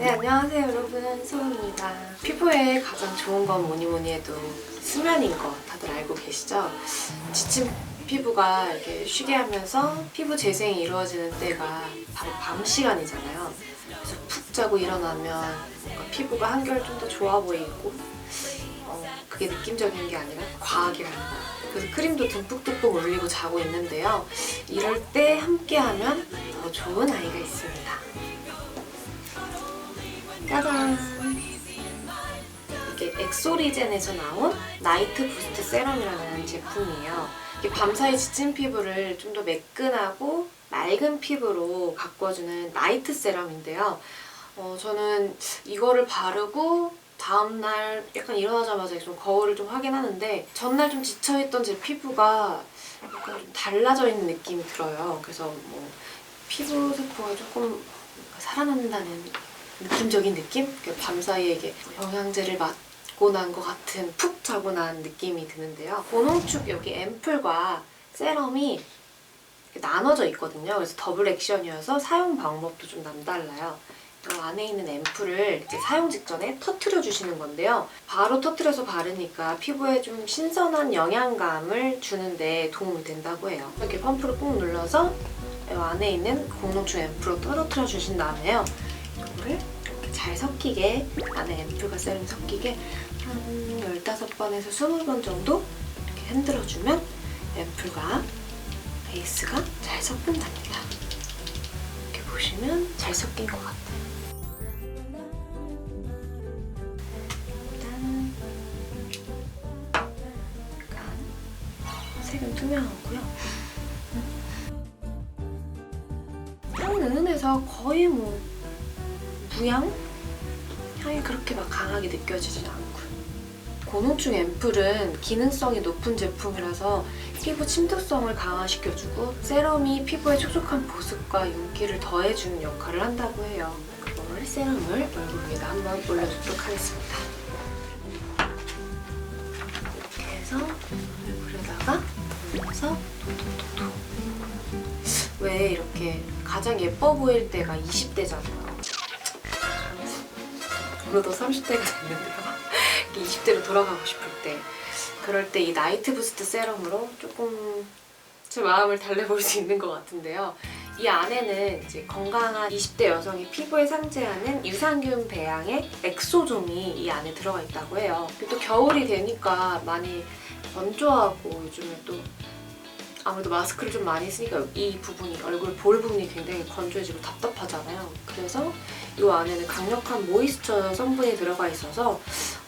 네, 안녕하세요 여러분. 소은입니다. 피부에 가장 좋은 건 뭐니 뭐니 해도 수면인 거 다들 알고 계시죠? 지친 피부가 이렇게 쉬게 하면서 피부 재생이 이루어지는 때가 바로 밤 시간이잖아요. 그래서 푹 자고 일어나면 피부가 한결 좀 더 좋아 보이고 어, 그게 느낌적인 게 아니라 과학이랄까. 그래서 크림도 듬뿍듬뿍 올리고 자고 있는데요. 이럴 때 함께하면 더 좋은 아이가 있습니다. 짜잔! 이게 엑소리젠에서 나온 나이트 부스트 세럼이라는 제품이에요. 이게 밤사이 지친 피부를 좀 더 매끈하고 맑은 피부로 바꿔주는 나이트 세럼인데요. 어, 저는 이거를 바르고 다음날 약간 일어나자마자 좀 거울을 좀 확인하는데 전날 좀 지쳐있던 제 피부가 약간 좀 달라져 있는 느낌이 들어요. 그래서 뭐 피부 세포가 조금 살아난다는 느낌적인 느낌? 이렇게 밤사이에 이게 영양제를 맞고 난 것 같은 푹 자고 난 느낌이 드는데요. 고농축 여기 앰플과 세럼이 나눠져 있거든요. 그래서 더블 액션이어서 사용 방법도 좀 남달라요. 이 안에 있는 앰플을 사용 직전에 터트려 주시는 건데요. 바로 터트려서 바르니까 피부에 좀 신선한 영양감을 주는데 도움이 된다고 해요. 이렇게 펌프를 꾹 눌러서 이 안에 있는 고농축 앰플로 떨어뜨려 주신 다음에요. 이거를 이렇게 잘 섞이게 안에 앰플과 세럼이 섞이게 한 15번에서 20번 정도 이렇게 흔들어주면 앰플과 베이스가 잘 섞인답니다. 이렇게 보시면 잘 섞인 것 같아요. 약간 색은 투명하고요. 향은 은은해서 거의 뭐 무향? 향이 그렇게 막 강하게 느껴지진 않고 고농축 앰플은 기능성이 높은 제품이라서 피부 침투성을 강화시켜주고 세럼이 피부의 촉촉한 보습과 윤기를 더해주는 역할을 한다고 해요. 그걸 세럼을 얼굴 위에다 한번 올려주도록 하겠습니다. 이렇게 해서 얼굴에다가 올려서 톡톡톡톡 왜 이렇게 가장 예뻐 보일 때가 20대잖아요. 저도 30대가 됐는데요. 20대로 돌아가고 싶을 때 그럴 때 이 나이트 부스트 세럼으로 조금 제 마음을 달래볼 수 있는 것 같은데요. 이 안에는 이제 건강한 20대 여성의 피부에 상쇄하는 유산균 배양의 엑소좀이 이 안에 들어가 있다고 해요. 또 겨울이 되니까 많이 건조하고 요즘에 또 아무래도 마스크를 좀 많이 쓰니까 이 부분이 얼굴 볼 부분이 굉장히 건조해지고 답답하잖아요. 그래서 이 안에는 강력한 모이스처 성분이 들어가 있어서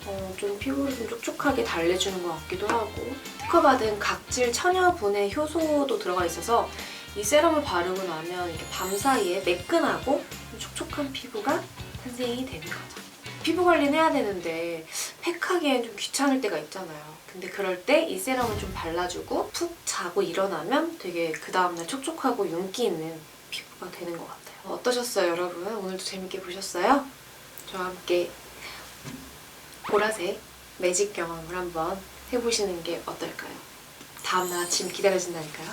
어, 좀 피부를 좀 촉촉하게 달래주는 것 같기도 하고 특허받은 각질 천여분해 효소도 들어가 있어서 이 세럼을 바르고 나면 이렇게 밤 사이에 매끈하고 좀 촉촉한 피부가 탄생이 되는 거죠. 피부 관리는 해야 되는데 팩하기엔 좀 귀찮을 때가 있잖아요. 근데 그럴 때 이 세럼을 좀 발라주고 푹 자고 일어나면 되게 그 다음날 촉촉하고 윤기 있는 피부가 되는 것 같아요. 어떠셨어요, 여러분? 오늘도 재밌게 보셨어요? 저와 함께 보라색 매직 경험을 한번 해보시는 게 어떨까요? 다음날 아침 기다려진다니까요.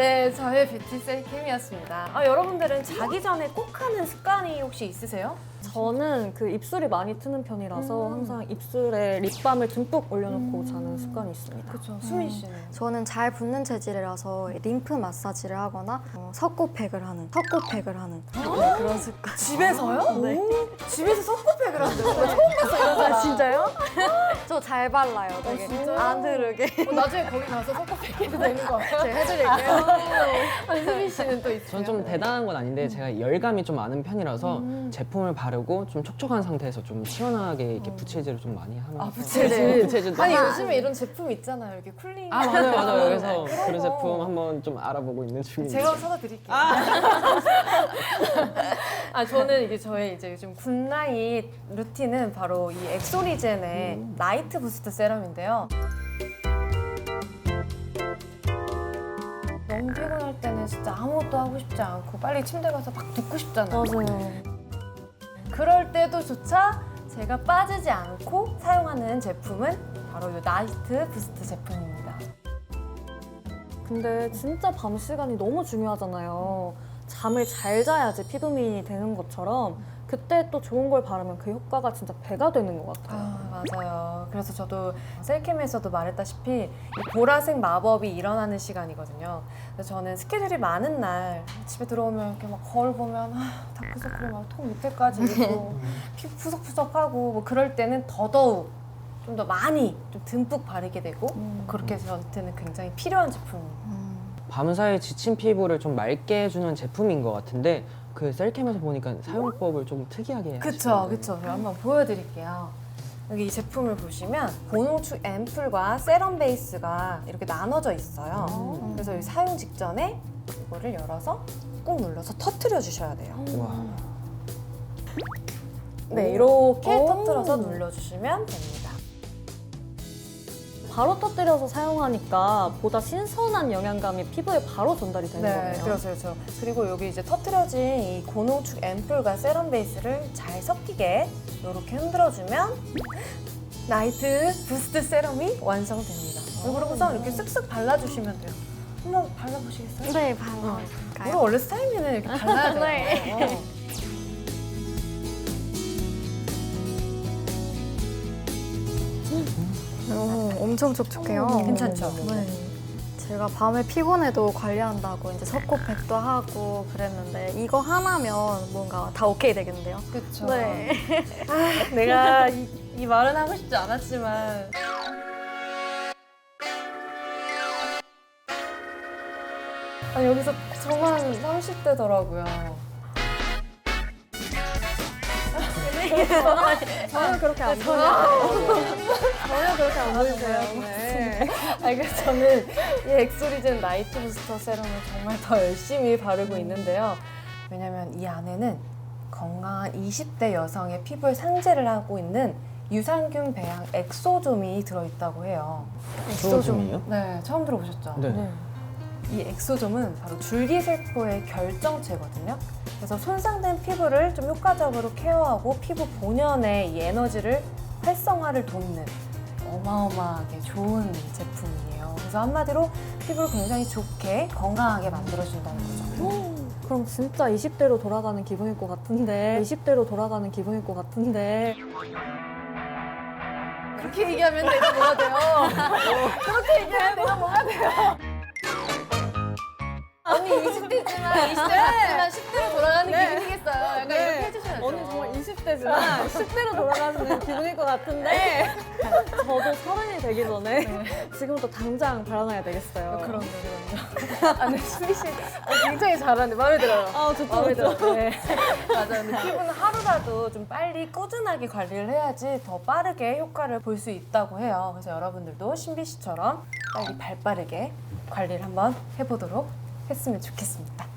네, 저의 뷰티셀 캠이었습니다. 아, 여러분들은 자기 전에 꼭 하는 습관이 혹시 있으세요? 저는 그 입술이 많이 트는 편이라서 음. 항상 입술에 립밤을 듬뿍 올려놓고 자는 습관이 있습니다. 그렇죠. 수민 씨는? 저는 잘 붙는 체질이라서 림프 마사지를 하거나 어, 석고팩을 하는, 석고팩을 하는 네, 그런 습관. 집에서요? 네. 오, 집에서 석고팩을 한다고? 처음 봤어요, 이런 아, 진짜요? 저 잘 발라요. 되게 진짜요? 안 흐르게. 어, 나중에 거기 가서 석고팩 해도 되는 거예요? 제가 해드릴게요. 아니, 수민 씨는 또 있어요? 저는 좀 대단한 건 아닌데 제가 열감이 좀 많은 편이라서 음. 제품을 바르고 좀 촉촉한 상태에서 좀 시원하게 이렇게 부채질을 좀 많이 하면서 아, 부채질. 네, 부채질도 아니, 하고. 요즘에 이런 제품 있잖아요. 이렇게 쿨링. 아 맞아요 맞아요 그래서 그런. 제품 한번 좀 알아보고 있는 중입니다 제가 사다 드릴게요. 아, 저는 이게 저의 이제 요즘 굿나잇 루틴은 바로 이 엑소리젠의 나이트 부스트 세럼인데요. 때는 진짜 아무것도 하고 싶지 않고 빨리 침대 가서 막 눕고 싶잖아요. 맞아요. 그럴 때도 조차 제가 빠지지 않고 사용하는 제품은 바로 이 나이트 부스트 제품입니다. 근데 진짜 밤 시간이 너무 중요하잖아요. 잠을 잘 자야지 피부 미인이 되는 것처럼 그때 또 좋은 걸 바르면 그 효과가 진짜 배가 되는 것 같아요. 아, 맞아요. 그래서 저도 셀캠에서도 말했다시피 이 보라색 마법이 일어나는 시간이거든요. 그래서 저는 스케줄이 많은 날 집에 들어오면 이렇게 막 거울 보면 아, 다크서클이 막 통 밑에까지 있고 피부 푸석푸석하고 뭐 그럴 때는 더더욱 좀 더 많이 좀 듬뿍 바르게 되고 그렇게 저한테는 굉장히 필요한 제품입니다. 밤사이 지친 피부를 좀 맑게 해주는 제품인 것 같은데 그 셀캠에서 보니까 사용법을 좀 특이하게 그쵸, 하시더라고요. 그쵸. 제가 한번 보여드릴게요. 여기 이 제품을 보시면 고농축 앰플과 세럼 베이스가 이렇게 나눠져 있어요. 그래서 이 사용 직전에 이거를 열어서 꾹 눌러서 터트려 주셔야 돼요. 와. 네, 이렇게 오. 터트려서 눌러주시면 됩니다. 바로 터뜨려서 사용하니까 보다 신선한 영양감이 피부에 바로 전달이 되는 네, 거네요. 그렇죠, 그렇죠. 그리고 여기 이제 터트려진 이 고농축 앰플과 세럼 베이스를 잘 섞이게 이렇게 흔들어주면 나이트 부스트 세럼이 완성됩니다. 그러고서 이렇게 쓱쓱 발라주시면 돼요. 한번 발라보시겠어요? 네, 우리 발라볼까요? 원래 스타일리는 이렇게 발라야 돼요. 네. 엄청 촉촉해요. 괜찮죠? 네. 제가 밤에 피곤해도 관리한다고 이제 석고백도 하고 그랬는데 이거 하나면 뭔가 다 오케이 되겠는데요? 그렇죠. 네. 내가 이, 이 말은 하고 싶지 않았지만 아니 여기서 저만 30대더라고요. 저는 그렇게 안 보여요. 전혀 그렇게 안 보이세요. 네. 아니 그래서 저는 이 엑소리젠 나이트 부스터 세럼을 정말 더 열심히 바르고 있는데요. 왜냐면 이 안에는 건강한 20대 여성의 피부에 상재를 하고 있는 유산균 배양 엑소좀이 들어있다고 해요. 엑소좀이요? 네, 처음 들어보셨죠? 네. 이 엑소점은 바로 줄기세포의 결정체거든요. 그래서 손상된 피부를 좀 효과적으로 케어하고 피부 본연의 이 에너지를 활성화를 돕는 어마어마하게 좋은 제품이에요. 그래서 한마디로 피부를 굉장히 좋게 건강하게 만들어준다는 거죠. 그럼 진짜 20대로 돌아가는 기분일 것 같은데 20대로 돌아가는 기분일 것 같은데 그렇게 얘기하면 내가 뭐가 돼요? 그렇게 얘기하면 내가 뭐가 돼요? 언니 20대지만 20대지만 10대로 돌아가는 기분이겠어요. 약간 이렇게 해주셔야죠. 언니 정말 20대지만 10대로 돌아가는 기분일 것 같은데 저도 서른이 되기 전에 지금부터 당장 발라놔야 되겠어요. 그럼요, 그럼요. 아, 근데 수미 씨 어, 굉장히 잘하네. 마음에 들어요. 아, 좋죠, 마음에. 들어요. 네. 맞아요. 근데 피부는 하루라도 좀 빨리 꾸준하게 관리를 해야지 더 빠르게 효과를 볼 수 있다고 해요. 그래서 여러분들도 신비 씨처럼 빨리 발 빠르게 관리를 한번 해보도록 했으면 좋겠습니다.